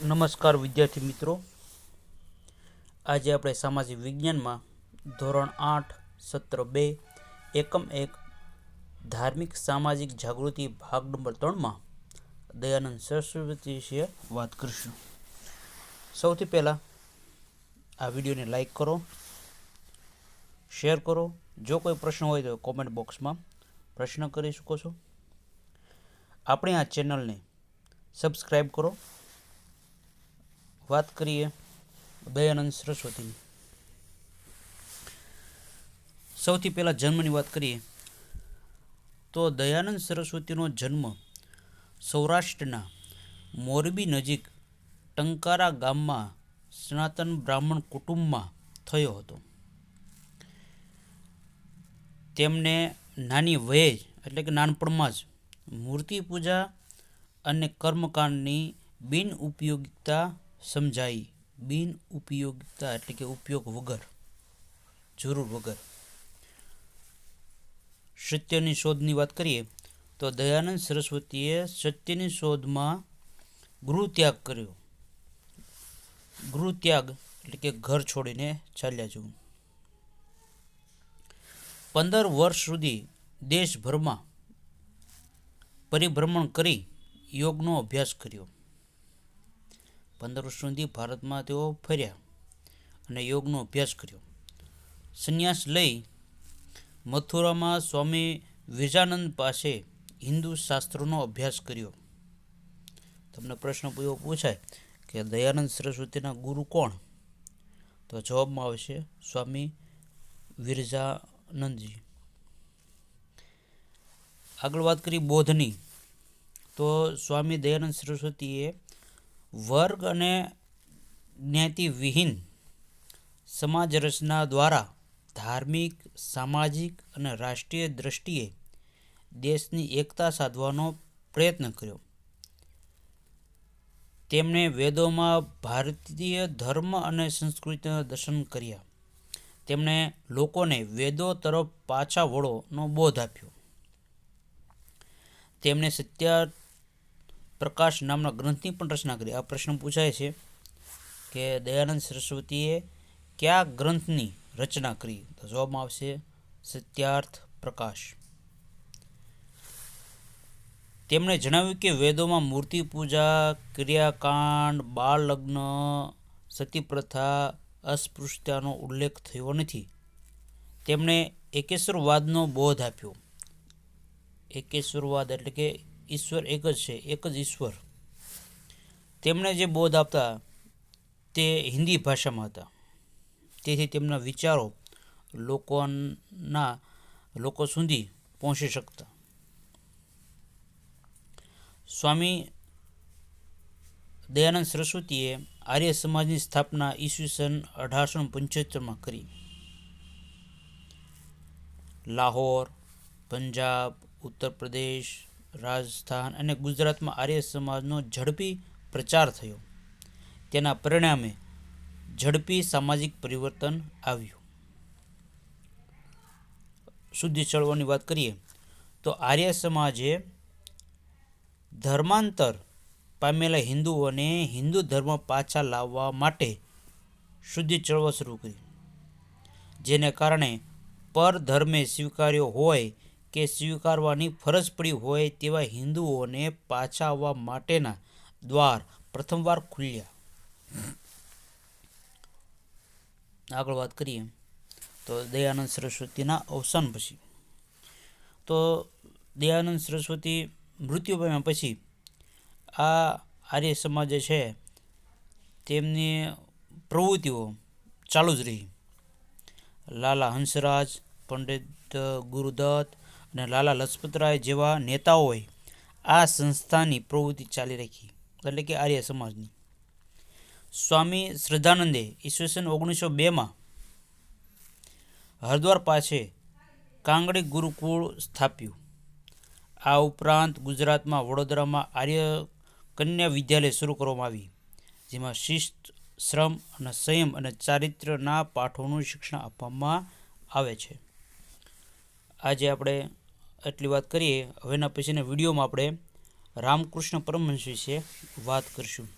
નમસ્કાર વિદ્યાર્થી મિત્રો. આજે આપણે સામાજિક વિજ્ઞાનમાં ધોરણ આઠ, સત્ર બે, એકમ એક, ધાર્મિક સામાજિક જાગૃતિ ભાગ નંબર ત્રણમાં દયાનંદ સરસ્વતી વિશે વાત કરીશું. સૌથી પહેલાં આ વિડીયોને લાઈક કરો, શેર કરો. જો કોઈ પ્રશ્ન હોય તો કોમેન્ટ બોક્સમાં પ્રશ્ન કરી શકો છો. આપણે આ ચેનલને સબસ્ક્રાઈબ કરો. વાત કરીએ દયાનંદ સરસ્વતીની. સૌથી પહેલાં જન્મની વાત કરીએ, તો દયાનંદ સરસ્વતીનો જન્મ સૌરાષ્ટ્રના મોરબી નજીક ટંકારા ગામમાં સનાતન બ્રાહ્મણ કુટુંબમાં થયો હતો. તેમને નાની વયે જ, એટલે કે નાનપણમાં જ, મૂર્તિ પૂજા અને કર્મકાંડની બિન ઉપયોગિકતા સમજાઈ બિન ઉપયોગિતા એટલે કે ઉપયોગ વગર, જરૂર વગર. સત્યની શોધની વાત કરીએ તો દયાનંદ સરસ્વતીએ સત્યની શોધમાં ગૃહ ત્યાગ કર્યો. ગૃહ ત્યાગ એટલે કે ઘર છોડીને ચાલ્યા જવું. પંદર વર્ષ સુધી દેશભરમાં પરિભ્રમણ કરી યોગનો અભ્યાસ કર્યો. પંદર વર્ષ સુધી ભારતમાં તેઓ ફર્યા અને યોગનો અભ્યાસ કર્યો. સંન્યાસ લઈ મથુરામાં સ્વામી વિજાનંદ પાસે હિન્દુ શાસ્ત્રોનો અભ્યાસ કર્યો. તમને પ્રશ્ન એવો પૂછાય કે દયાનંદ સરસ્વતીના ગુરુ કોણ? તો જવાબમાં આવશે સ્વામી વિરજાનંદજી આગળ વાત કરી બોધની. તો સ્વામી દયાનંદ સરસ્વતીએ વર્ગ અને જ્ઞાતિ વિહીન સમાજ રચના દ્વારા ધાર્મિક, સામાજિક અને રાષ્ટ્રીય દ્રષ્ટિએ દેશની એકતા સાધવાનો પ્રયત્ન કર્યો. તેમણે વેદોમાં ભારતીય ધર્મ અને સંસ્કૃતિના દર્શન કર્યા. તેમણે લોકોને વેદો તરફ પાછા વળોનો બોધ આપ્યો. તેમણે સત્ય પ્રકાશ નામના ગ્રંથની પણ રચના કરી. આ પ્રશ્ન પૂછાય છે કે દયાનંદ સરસ્વતીએ કયા ગ્રંથની રચના કરી? તો જવાબમાં આવશે સત્યાર્થ પ્રકાશ. તેમણે જણાવ્યું કે વેદોમાં મૂર્તિ પૂજા, ક્રિયાકાંડ બાળ લગ્ન સતી પ્રથા અસ્પૃશ્યતાનો ઉલ્લેખ થયો નથી. તેમણે એકેશ્વરવાદનો બોધ આપ્યો. એકેશ્વરવાદ એટલે કે ઈશ્વર એક જ છે, એક જ ઈશ્વર. તેમણે જે બોધ આપતા તે હિન્દી ભાષામાં હતા. તેથી તેમના વિચારો લોકોના, લોકો સુધી પહોંચી શકતા. સ્વામી દયાનંદ સરસ્વતીએ આર્ય સમાજની સ્થાપના ઈસવીસન અઢારસો પંચોતેરમાં કરી. લાહોર, પંજાબ, ઉત્તર પ્રદેશ રાજસ્થાન અને ગુજરાતમાં આર્ય સમાજનો ઝડપી પ્રચાર થયો. તેના પરિણામે ઝડપી સામાજિક પરિવર્તન આવ્યું. શુદ્ધિ ચળવળની વાત કરીએ, તો આર્ય સમાજે ધર્માંતર પામેલા હિન્દુઓને હિન્દુ ધર્મ પાછા લાવવા માટે શુદ્ધિ ચળવળ શરૂ કરી. જેને કારણે પરધર્મે સ્વીકાર્યો હોય કે સ્વીકારવાની ફરજ પડી હોય તેવા હિન્દુઓને પાછા આવવા માટેના દ્વાર પ્રથમવાર ખુલ્યા. આગળ વાત કરીએ તો દયાનંદ સરસ્વતીના અવસાન પછી. તો દયાનંદ સરસ્વતી મૃત્યુ પામ્યા પછી આ આર્ય સમાજ છે તેમની પ્રવૃત્તિઓ ચાલુ જ રહી. લાલા હંસરાજ, પંડિત ગુરુદત્ત અને લાલા લજપતરાય જેવા નેતાઓએ આ સંસ્થાની પ્રવૃત્તિ ચાલી રાખી. એટલે કે આર્ય સમાજની. સ્વામી શ્રદ્ધાનંદે ઈસવીસન ઓગણીસો બેમાં હરિદ્વાર પાસે કાંગડી ગુરુકુળ સ્થાપ્યું. આ ઉપરાંત ગુજરાતમાં વડોદરામાં આર્ય કન્યા વિદ્યાલય શરૂ કરવામાં આવી, જેમાં શિસ્ત, શ્રમ અને સંયમ અને ચારિત્ર્યના પાઠોનું શિક્ષણ આપવામાં આવે છે. આજે આપણે એટલી વાત કરીએ. હવેના પછીના વિડીયોમાં આપણે રામકૃષ્ણ પરમહંસ વિશે વાત કરીશું.